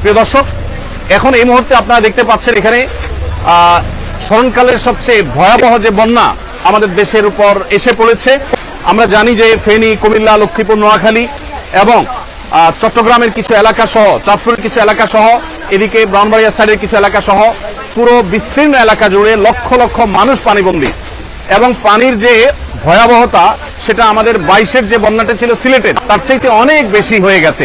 প্রিয় দর্শক, এখন এই মুহূর্তে আপনারা দেখতে পাচ্ছেন এখানে স্মরণকালের সবচেয়ে ভয়াবহ যে বন্যা আমাদের দেশের উপর এসে পড়েছে। আমরা জানি যে ফেনী, কুমিল্লা, লক্ষ্মীপুর, নোয়াখালী এবং চট্টগ্রামের কিছু এলাকা সহ, চাঁদপুরের কিছু এলাকা সহ, এদিকে ব্রাহ্মণবাড়িয়া সাইডের কিছু এলাকা সহ, পুরো বিস্তীর্ণ এলাকা জুড়ে লক্ষ লক্ষ মানুষ পানিবন্দী এবং পানির যে ভয়াবহতা, সেটা আমাদের বাইশের যে বন্যাটা ছিল সিলেটের, তার চাইতে অনেক বেশি হয়ে গেছে।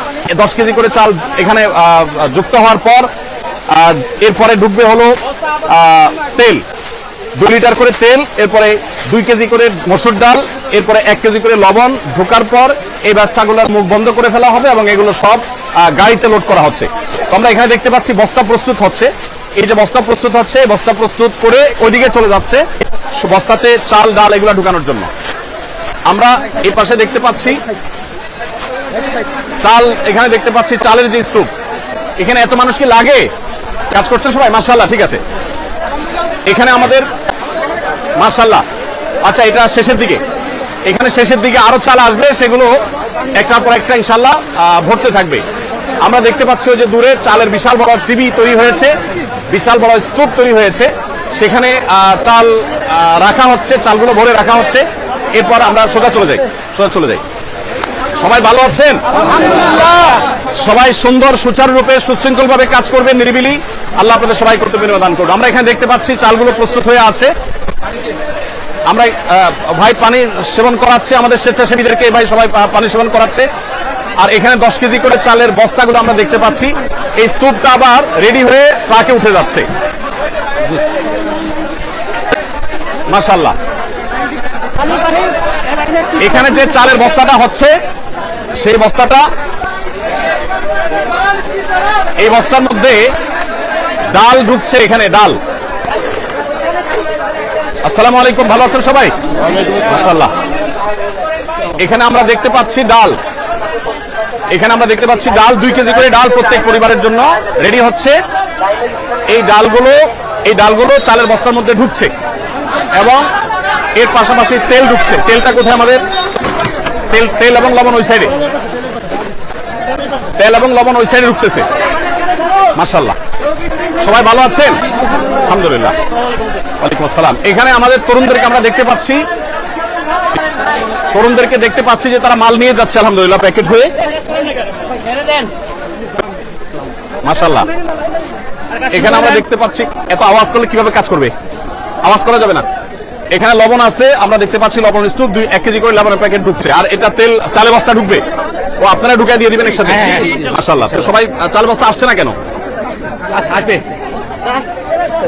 দশ কেজি করে চাল এখানে যুক্ত হওয়ার পর এরপরে ঢুকবে হলো তেল। দুই লিটার করে তেল, এরপরে দুই কেজি করে মসুর ডাল, এরপরে এক কেজি করে লবণ ঢোকার পর এই ব্যবস্থাগুলোর মুখ বন্ধ করে ফেলা হবে এবং এগুলো সব গাড়িতে লোড করা হচ্ছে। তো আমরা এখানে দেখতে পাচ্ছি বস্তা প্রস্তুত হচ্ছে। এই যে বস্তা প্রস্তুত হচ্ছে বস্তা প্রস্তুত করে ওইদিকে চলে যাচ্ছে বস্তাতে চাল, ডাল এগুলো ঢুকানোর জন্য। আমরা এই পাশে দেখতে পাচ্ছি চাল এখানে দেখতে পাচ্ছি, চালের যে স্তূপ। এখানে এত মানুষ কি লাগে? কাজ করছেন সবাই? মার্শাল্লাহ ঠিক আছে। এখানে আমাদের মার্শাল্লাহ আচ্ছা এটা শেষের দিকে। এখানে শেষের দিকে আরও চাল আসবে, সেগুলো একটার পর একটা ইনশাল্লাহ ভরতে থাকবে। আমরা দেখতে পাচ্ছি যে দূরে চালের বিশাল বড় টিভি তৈরি হয়েছে, বিশাল বড় স্তূপ তৈরি হয়েছে। সেখানে চাল রাখা হচ্ছে, চালগুলো ভরে রাখা হচ্ছে। এরপর আমরা সোজা চলে যাই, সোজা চলে যাই। সবাই ভালো আছেন? সবাই সুন্দর, সুচারুরূপে সুশৃঙ্খল ভাবে কাজ করবে নিরিবিলি। আল্লাহ আপনাদের সবাই করতে বিনিময় দান করব আমরা এখানে দেখতে পাচ্ছি চালগুলো প্রস্তুত হয়ে আছে। আমরা ভাই পানি সেবন করাচ্ছে, আমাদের স্বেচ্ছাসেবীদেরকে ভাই সবাই পানি সেবন করাচ্ছে। আর এখানে দশ কেজি করে চালের বস্তাগুলো আমরা দেখতে পাচ্ছি। এই স্তূপটা আবার রেডি হয়ে ট্রাকে উঠে যাচ্ছে। মাশাল্লাহ এখানে যে চালের বস্তাটা হচ্ছে সেই বস্তাটা এই বস্তার মধ্যে ডাল ঢুকছে এখানে, ডাল। আসসালামু আলাইকুম, ভালো আছেন সবাই? মাশাআল্লাহ। এখানে আমরা দেখতে পাচ্ছি ডাল। এখানে আমরা দেখতে পাচ্ছি ডাল, দুই কেজি করে ডাল প্রত্যেক পরিবারের জন্য রেডি হচ্ছে। এই ডালগুলো এই ডালগুলো চালের বস্তার মধ্যে ঢুকছে এবং এর পাশাপাশি তেল ঢুকছে। তেলটা কোথায় আমাদের? তেল তেল এবং লবণ ওই সাইডে তেল এবং লবণ ওই সাইডে ঢুকতেছে মার্শাল্লাহ সবাই ভালো আছেন? আলহামদুলিল্লাহ। ওয়ালাইকুম আসসালাম। এখানে আমাদের তরুণদেরকে আমরা দেখতে পাচ্ছি। তরুণদেরকে দেখতে পাচ্ছি যে তারা মাল নিয়ে যাচ্ছে, আলহামদুলিল্লাহ, প্যাকেট হয়ে। মাশাল্লাহ এখানে আমরা দেখতে পাচ্ছি, এত আওয়াজ করলে কীভাবে কাজ করবে? আওয়াজ করা যাবে না। এখানে লবণ আছে আমরা দেখতে পাচ্ছি লবণ স্তূপ দুই এক কেজি করে লবণের প্যাকেট ঢুকছে। আর এটা তেল চালে বস্তা ঢুকবে? ও আপনারা ঢুকাই দিয়ে দিবেন একসাথে? মাশাল্লাহ তো সবাই চাল বস্তা আসছে না কেন? আসবে।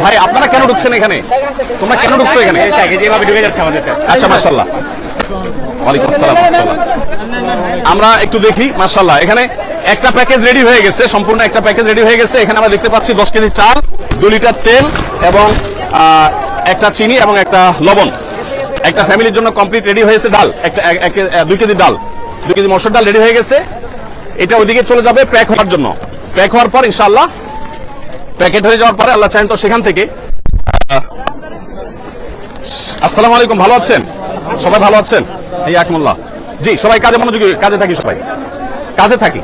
ভাই আপনারা কেন ঢুকছেন এখানে? তোমরা কেন ঢুকছো এখানে? ঢুকে আচ্ছা মাশাল্লাহ ওয়ালাইকুম আসসালাম আমরা একটু দেখি মাশাল্লাহ এখানে একটা প্যাকেজ রেডি হয়ে গেছে সম্পূর্ণ একটা প্যাকেজ রেডি হয়ে গেছে। এখানে আমরা দেখতে পাচ্ছি দশ কেজি চাল দু লিটার তেল এবং একটা চিনি এবং একটা লবণ। একটা ফ্যামিলির জন্য কমপ্লিট রেডি হয়েছে ডাল। একটা দুই কেজি ডাল। দুই কেজি মসুর ডাল রেডি হয়ে গেছে। এটা ওইদিকে চলে যাবে প্যাক হওয়ার জন্য। প্যাক হওয়ার পর ইনশাল্লাহ প্যাকেট হয়ে যাওয়ার পরে আল্লাহ চান তো সেখান থেকে। আসসালামু আলাইকুম, ভালো আছেন? সবাই ভালো আছেন? এই আকমুল্লাহ জি, সবাই কাজে মনোযোগী, কাজে থাকি সবাই। কাজে থাকি।